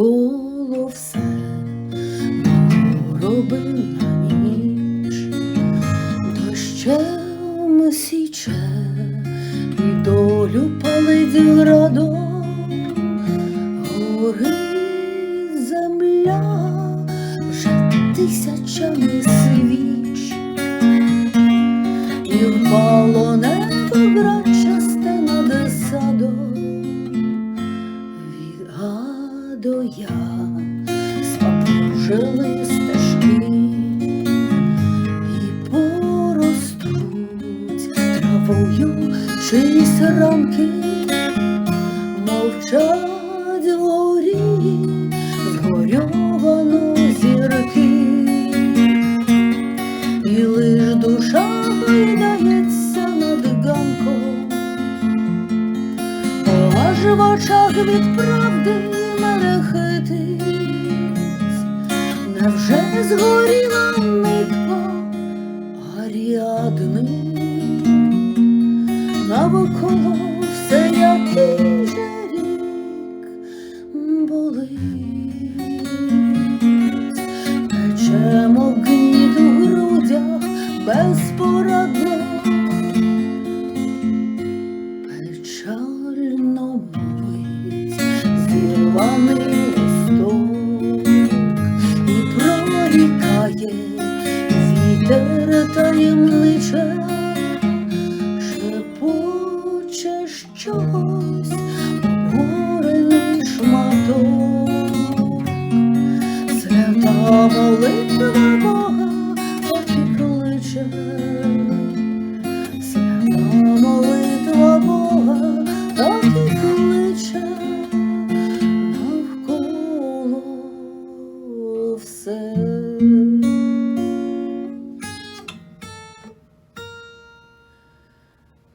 навколо все Горобина ніч, дощем січе і долю палить градом, гори земля вже тисячами свіч. Я спапужили стежки і поростуть травою чиїсь рамки, мовчать вгорі згорьовано зірки, і лиш душа гойдається над ганком, в очах від правди невже згоріла нитка Аріадни, навколо все який же рік болить, пече таємниче, шепоче щось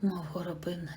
Мов горобина